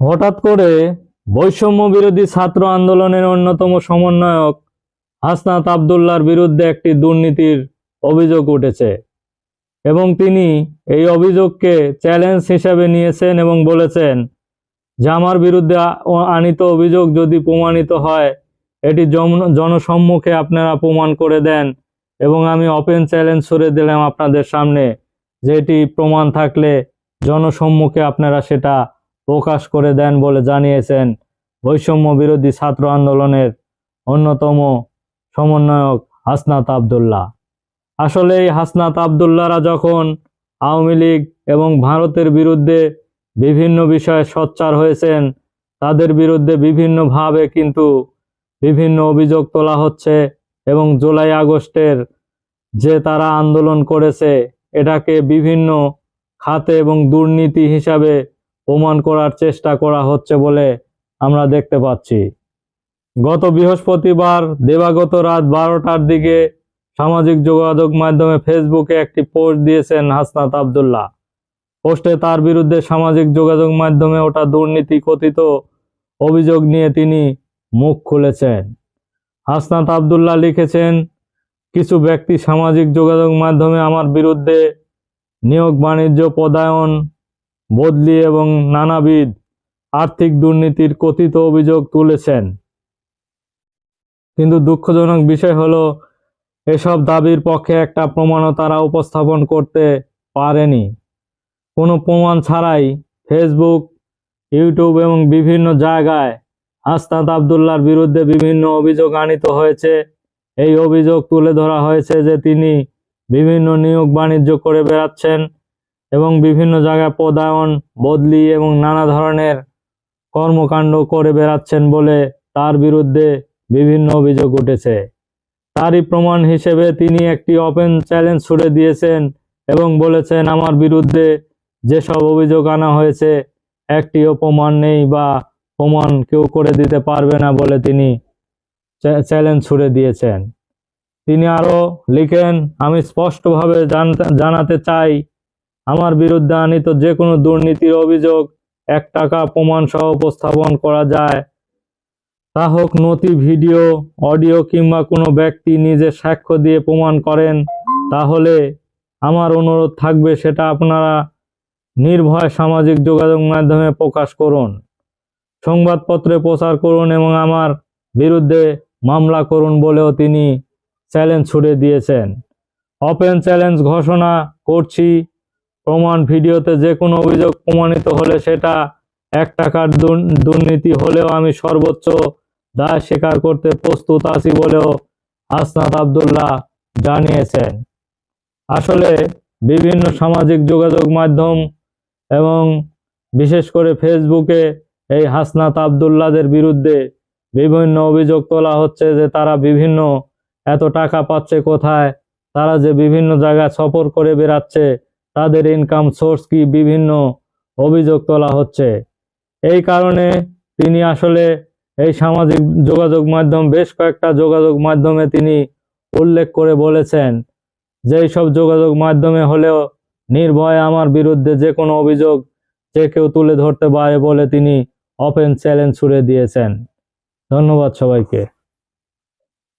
হঠাৎ করে বৈষম্য বিরোধী ছাত্র আন্দোলনের অন্যতম সমন্বয়ক হাসনাত আবদুল্লার বিরুদ্ধে একটি দুর্নীতির অভিযোগ উঠেছে এবং তিনি এই অভিযোগকে চ্যালেঞ্জ হিসেবে নিয়েছেন এবং বলেছেন যে আমার বিরুদ্ধে আনিত অভিযোগ যদি প্রমাণিত হয়, এটি জনসম্মুখে আপনারা প্রমাণ করে দেন এবং আমি ওপেন চ্যালেঞ্জ ছুড়ে দিলাম আপনাদের সামনে। যে এটি প্রমাণ থাকলে জনসম্মুখে আপনারা সেটা প্রকাশ করে দেন বলে জানিয়েছেন। বৈষম্য বিরোধী ছাত্র আন্দোলনের অন্যতম সমন্বয়ক হাসনাত আবদুল্লাহ। আসলে এই হাসনাত আবদুল্লাহরা যখন আওয়ামী লীগ এবং ভারতের বিরুদ্ধে বিভিন্ন বিষয়ে সোচ্চার হয়েছেন, তাদের বিরুদ্ধে বিভিন্নভাবে কিন্তু বিভিন্ন অভিযোগ তোলা হচ্ছে এবং জুলাই আগস্টের যে তারা আন্দোলন করেছে, এটাকে বিভিন্ন খাতে এবং দুর্নীতি হিসাবে প্রমাণ করার চেষ্টা করা হচ্ছে বলে আমরা দেখতে পাচ্ছি। গত বৃহস্পতিবার দেবাগত রাত বারোটার দিকে সামাজিক যোগাযোগ মাধ্যমে ফেসবুকে একটি পোস্ট দিয়েছেন হাসনাত আবদুল্লাহ। পোস্টে তার বিরুদ্ধে সামাজিক যোগাযোগ মাধ্যমে ওটা দুর্নীতি কথিত অভিযোগ নিয়ে তিনি মুখ খুলেছেন। হাসনাত আবদুল্লাহ লিখেছেন, কিছু ব্যক্তি সামাজিক যোগাযোগ মাধ্যমে আমার বিরুদ্ধে নিয়োগ বাণিজ্য পদায়ন বদলি এবং নানাবিধ আর্থিক দুর্নীতির কথিত অভিযোগ তুলেছেন। কিন্তু দুঃখজনক বিষয় হলো, এসব দাবির পক্ষে একটা প্রমাণও তারা উপস্থাপন করতে পারেনি। কোনো প্রমাণ ছাড়াই ফেসবুক, ইউটিউব এবং বিভিন্ন জায়গায় আস্তাদ আবদুল্লার বিরুদ্ধে বিভিন্ন অভিযোগ আনিত হয়েছে। এই অভিযোগ তুলে ধরা হয়েছে যে তিনি বিভিন্ন নিয়োগ বাণিজ্য করে বেড়াচ্ছেন। এবং বিভিন্ন জায়গায় পদায়ন, বদলি এবং নানা ধরনের কর্মকাণ্ড করে বেড়াচ্ছেন বলে তার বিরুদ্ধে বিভিন্ন অভিযোগ উঠেছে। তারই প্রমাণ হিসেবে তিনি একটি ওপেন চ্যালেঞ্জ ছুড়ে দিয়েছেন এবং বলেছেন, আমার বিরুদ্ধে যেসব অভিযোগ আনা হয়েছে একটিও প্রমাণ নেই বা প্রমাণ কেউ করে দিতে পারবে না বলে তিনি চ্যালেঞ্জ ছুড়ে দিয়েছেন। তিনি আরও লিখেন, আমি স্পষ্টভাবে জানাতে চাই আমার বিরুদ্ধে আনিত যে কোনো দুর্নীতির অভিযোগ এক টাকা প্রমাণ সহ উপস্থাপন করা যায়। তা হোক, নথি, ভিডিও, অডিও কিংবা কোনো ব্যক্তি নিজে সাক্ষ্য দিয়ে প্রমাণ করেন, তাহলে আমার অনুরোধ থাকবে সেটা আপনারা নির্ভয় সামাজিক যোগাযোগ মাধ্যমে প্রকাশ করুন, সংবাদপত্রে প্রচার করুন এবং আমার বিরুদ্ধে মামলা করুন বলেও তিনি চ্যালেঞ্জ ছুড়ে দিয়েছেন। ওপেন চ্যালেঞ্জ ঘোষণা করছি। প্রমাণ ভিডিওতে যে কোনো অভিযোগ প্রমাণিত হলে সেটা এক টাকার দুর্ন- দুর্নীতি হলেও আমি সর্বোচ্চ দায় স্বীকার করতে প্রস্তুত আছি বলেও হাসনাত আবদুল্লাহ জানিয়েছেন। আসলে বিভিন্ন সামাজিক যোগাযোগ মাধ্যম এবং বিশেষ করে ফেসবুকে এই হাসনাত আবদুল্লাদের বিরুদ্ধে বিভিন্ন অভিযোগ তোলা হচ্ছে যে তারা বিভিন্ন এত টাকা পাচ্ছে কোথায়, তারা যে বিভিন্ন জায়গায় সফর করে বেড়াচ্ছে তাদের ইনকাম সোর্স কি বিভিন্ন অভিযোগ তোলা হচ্ছে। এই কারণে তিনি আসলে এই সামাজিক যোগাযোগ মাধ্যম, বেশ কয়েকটা যোগাযোগ মাধ্যমে তিনি উল্লেখ করে বলেছেন যে সব যোগাযোগ মাধ্যমে হলেও নির্ভয়ে আমার বিরুদ্ধে যে কোনো অভিযোগ যে কেউ তুলে ধরতে পারে বলে তিনি ওপেন চ্যালেঞ্জ ছুড়ে দিয়েছেন। ধন্যবাদ সবাইকে।